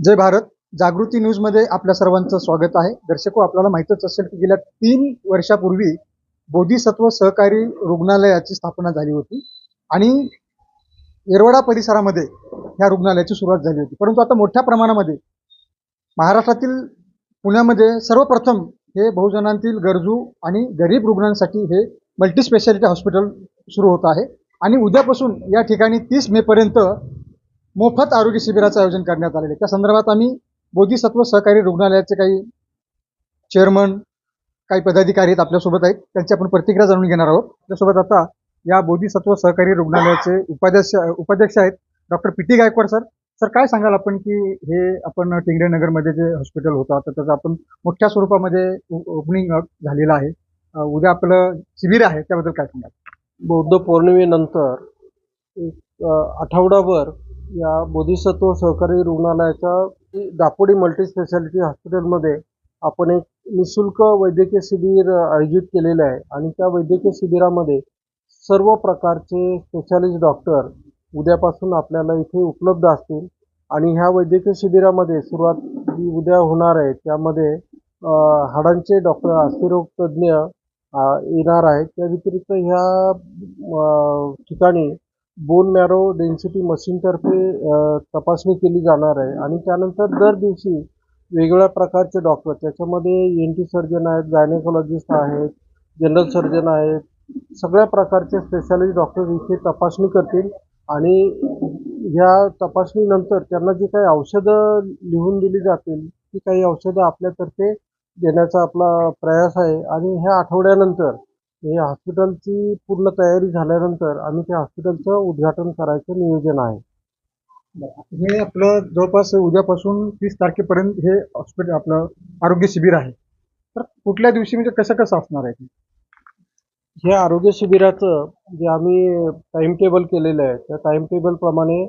जय भारत. जागृती न्यूजमध्ये आपल्या सर्वांचं स्वागत आहे. दर्शको आपल्याला माहितच असेल की गेल्या तीन वर्षापूर्वी बोधिसत्व सहकारी रुग्णालयाची स्थापना झाली होती आणि येरवडा परिसरामध्ये ह्या रुग्णालयाची सुरुवात झाली होती. परंतु आता मोठ्या प्रमाणामध्ये महाराष्ट्रातील पुण्यामध्ये सर्वप्रथम हे बहुजनांतील गरजू आणि गरीब रुग्णांसाठी हे मल्टी स्पेशालिटी हॉस्पिटल सुरू होत आहे. आणि उद्यापासून या ठिकाणी तीस मेपर्यंत मोफत आरोग्य शिबिराचं आयोजन करण्यात आलेलं आहे. त्या संदर्भात आम्ही बोधिसत्व सहकारी रुग्णालयाचे काही चेअरमन काही पदाधिकारी आहेत आपल्यासोबत आहेत. त्यांची आपण प्रतिक्रिया जाणून घेणार आहोत. त्यासोबत आता या बोधिसत्व सहकारी रुग्णालयाचे उपाध्यक्ष उपाध्यक्ष आहेत doctor P T Gaikwad sir. Sir काय सांगाल आपण की हे आपण टिंगरे नगरमध्ये जे हॉस्पिटल होतं तर त्याचं आपण मोठ्या स्वरूपामध्ये ओपनिंग झालेलं आहे. उद्या आपलं शिबिर आहे त्याबद्दल काय सांगाल? बौद्ध पौर्णिमेनंतर एक आठवडाभर या बोधिसत्व सहकारी रुग्णालयाच्या दापोडी मल्टीस्पेशालिटी हॉस्पिटलमध्ये आपण एक निशुल्क वैद्यकीय शिबिर आयोजित केलेलं आहे आणि त्या वैद्यकीय शिबिरामध्ये सर्व प्रकारचे स्पेशालिस्ट डॉक्टर उद्यापासून आपल्याला इथे उपलब्ध असतील. आणि ह्या वैद्यकीय शिबिरामध्ये सुरुवात जी उद्या होणार आहे त्यामध्ये हाडांचे डॉक्टर अस्थिरोगतज्ञ येणार आहेत. त्या व्यतिरिक्त ह्या ठिकाणी बोन मॅरो डेन्सिटी मशीनतर्फे तपासणी केली जाणार आहे. आणि त्यानंतर दर दिवशी वेगवेगळ्या प्रकारचे डॉक्टर त्याच्यामध्ये एन टी सर्जन आहेत गायनेकोलॉजिस्ट आहेत जनरल सर्जन आहेत सगळ्या प्रकारचे स्पेशालिस्ट डॉक्टर इथे तपासणी करतील. आणि ह्या तपासणीनंतर त्यांना जी काही औषधं लिहून दिली जातील ती काही औषधं आपल्यातर्फे देण्याचा आपला प्रयास आहे. आणि ह्या आठवड्यानंतर हे हॉस्पिटलची पूर्ण तयारी झाल्यानंतर आम्ही त्या हॉस्पिटलचं उद्घाटन करायचं नियोजन आहे. हे आपलं जवळपास उद्यापासून तीस तारखेपर्यंत हे हॉस्पिटल आपलं आरोग्य शिबिर आहे. तर कुठल्या दिवशी म्हणजे कसं कसं असणार आहे? हे आरोग्य शिबिराचं जे आम्ही टाइम टेबल केलेलं आहे त्या टाइम टेबलप्रमाणे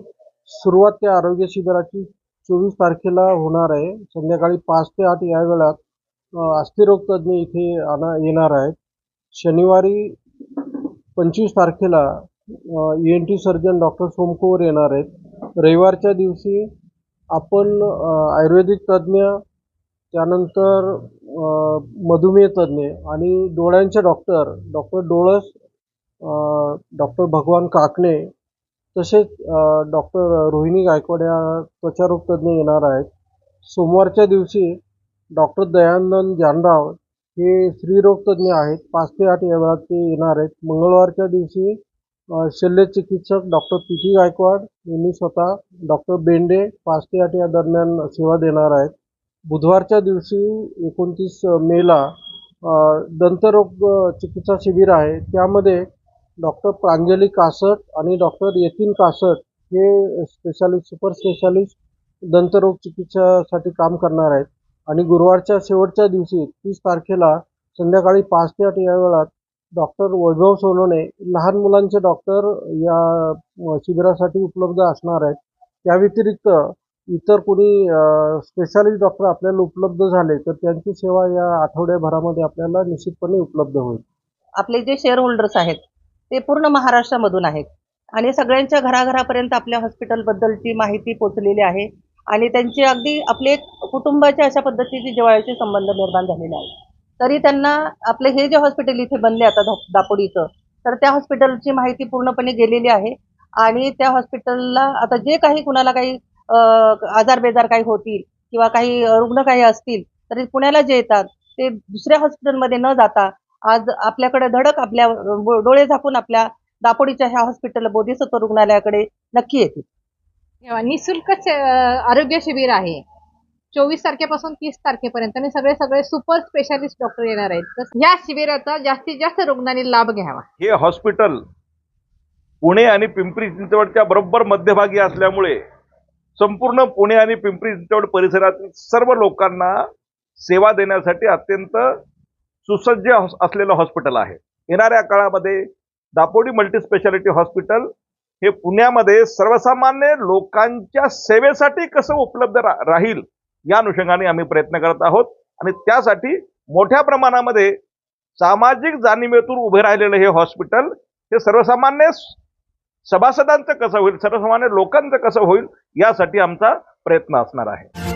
सुरुवात त्या आरोग्य शिबिराची चोवीस तारखेला होणार आहे. संध्याकाळी पाच ते आठ या वेळात अ, अस्थिरोग तज्ज्ञ इथे आणा येणार आहेत. शनिवारी पंचवीस तारखेला E N T surgeon doctor सोमकोवर येणार आहेत. रविवारच्या दिवशी आपण आयुर्वेदिक तज्ज्ञ त्यानंतर मधुमेह तज्ज्ञ आणि डोळ्यांचे डॉक्टर डॉक्टर डोळस डॉक्टर भगवान काकणे तसेच डॉक्टर रोहिणी गायकवाड या त्वचारोग तज्ज्ञ येणार आहेत. सोमवारच्या दिवशी डॉक्टर दयानंद जानराव हे स्त्रीरोगतज्ञ आहेत. पाच ते आठ या वेळात ते येणार आहेत. मंगळवारच्या दिवशी शल्य शल्यचिकित्सक डॉक्टर पी टी गायकवाड यांनी स्वतः डॉक्टर बेंडे पाच ते आठ या दरम्यान सेवा देणार आहेत. बुधवारच्या दिवशी एकोणतीस मेला दंतरोग चिकित्सा शिबिर आहे. त्यामध्ये डॉक्टर प्रांजली कासट आणि डॉक्टर यतीन कासट हे स्पेशालिस्ट सुपर स्पेशालिस्ट दंतरोग चिकित्सासाठी काम करणार आहेत. आणि गुरुवारच्या शेवटच्या दिवशी तीस तारखेला संध्याकाळी पाच ते आठ या वेळात डॉक्टर वैभव सोनवणे लहान मुलांचे डॉक्टर या शिबिरासाठी उपलब्ध असणार आहेत. त्या व्यतिरिक्त इतर कोणी स्पेशालिस्ट डॉक्टर आपल्याला उपलब्ध झाले तर त्यांची सेवा या आठवड्याभरामध्ये आपल्याला निश्चितपणे उपलब्ध होईल. आपले जे शेअर होल्डर्स आहेत ते पूर्ण महाराष्ट्रामधून आहेत. आणि सगळ्यांच्या घराघरापर्यंत आपल्या हॉस्पिटलबद्दलची माहिती पोचलेली आहे. आणि त्यांची अगदी आपले कुटुंबाच्या अशा पद्धतीचे जिवाळ्याचे संबंध निर्माण झालेले आहेत तरी त्यांना आपले हे जे हॉस्पिटल इथे बनले आता दापोडीचं तर त्या हॉस्पिटलची माहिती पूर्णपणे गेलेली आहे. आणि त्या हॉस्पिटलला आता जे काही कुणाला काही आजार बेजार काही होतील किंवा काही रुग्ण काही असतील तरी पुण्याला जे येतात ते दुसऱ्या हॉस्पिटलमध्ये न जाता आज आपल्याकडे धडक आपल्या डोळे झाकून आपल्या दापोडीच्या ह्या हॉस्पिटल बोधिसत्व रुग्णालयाकडे नक्की येतील. निशुल्क आरोग्य शिबिर आहे. चोवीस तारखेपासून तीस तारखेपर्यंत आणि सगळे सगळे सुपर स्पेशालिस्ट डॉक्टर येणार आहेत. तर या शिबिराचा जास्तीत जास्त रुग्णांनी लाभ घ्यावा. हे हॉस्पिटल पुणे आणि पिंपरी चिंचवडच्या बरोबर मध्यभागी असल्यामुळे संपूर्ण पुणे आणि पिंपरी चिंचवड परिसरातील सर्व लोकांना सेवा देण्यासाठी अत्यंत सुसज्ज असलेलं हॉस्पिटल आहे. येणाऱ्या काळामध्ये दापोडी मल्टी स्पेशालिटी हॉस्पिटल हे पुण्यामध्ये सर्वसामान्य लोकांच्या सेवेसाठी कसं उपलब्ध रा राहील या अनुषंगाने आम्ही प्रयत्न करत आहोत. आणि त्यासाठी मोठ्या प्रमाणामध्ये सामाजिक जाणीवेतून उभे राहिलेलं हे हॉस्पिटल हे सर्वसामान्य सभासदांचं कसं होईल सर्वसामान्य लोकांचं कसं होईल यासाठी आमचा प्रयत्न असणार आहे.